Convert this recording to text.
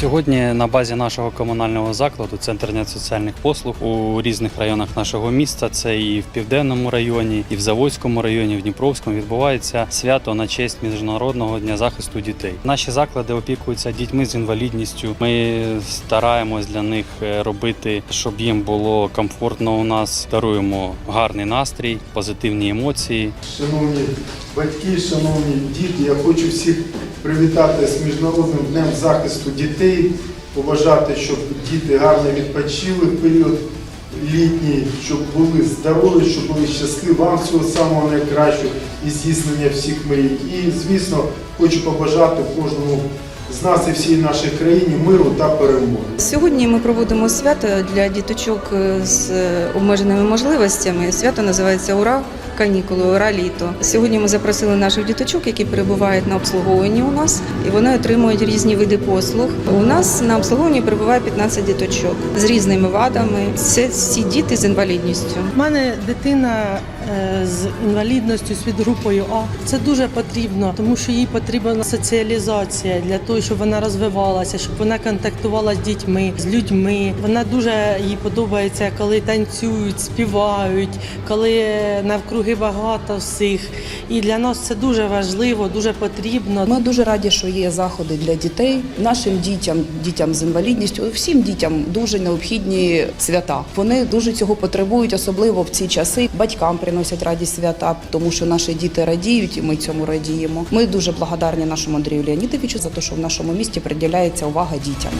Сьогодні на базі нашого комунального закладу Центр соціальних послуг у різних районах нашого міста. Це і в південному районі, і в Заводському районі, в Дніпровському відбувається свято на честь міжнародного дня захисту дітей. Наші заклади опікуються дітьми з інвалідністю. Ми стараємось для них е, робити, щоб їм було комфортно. У нас даруємо гарний настрій, позитивні емоції. Шановні батьки, шановні діти, я хочу всіх привітати з Міжнародним днем захисту дітей, побажати, щоб діти гарно відпочили в період літній, щоб були здорові, щоб були щасливі, вам всього самого найкращого і здійснення всіх мрій. І, звісно, хочу побажати кожному з нас і всій нашій країні миру та перемоги. Сьогодні ми проводимо свято для діточок з обмеженими можливостями. Свято називається Ура! Канікули, ура літо. Сьогодні ми запросили наших діточок, які перебувають на обслуговуванні у нас, і вони отримують різні види послуг. У нас на обслуговуванні перебуває 15 діточок з різними вадами. Це всі діти з інвалідністю. У мене дитина е, з інвалідністю з підгрупою А. Це дуже потрібно, тому що їй потрібна соціалізація для того, щоб вона розвивалася, щоб вона контактувала з дітьми, з людьми. Вона дуже їй подобається, коли танцюють, співають, коли навкруги багато всіх. І для нас це дуже важливо, дуже потрібно. Ми дуже раді, що є заходи для дітей. Нашим дітям, дітям з інвалідністю, всім дітям дуже необхідні свята. Вони дуже цього потребують, особливо в ці часи. Батькам приносять радість свята, тому що наші діти радіють, і ми цьому радіємо. Ми дуже благодарні нашому Андрію Леонідовичу за те, що в нашому місті приділяється увага дітям.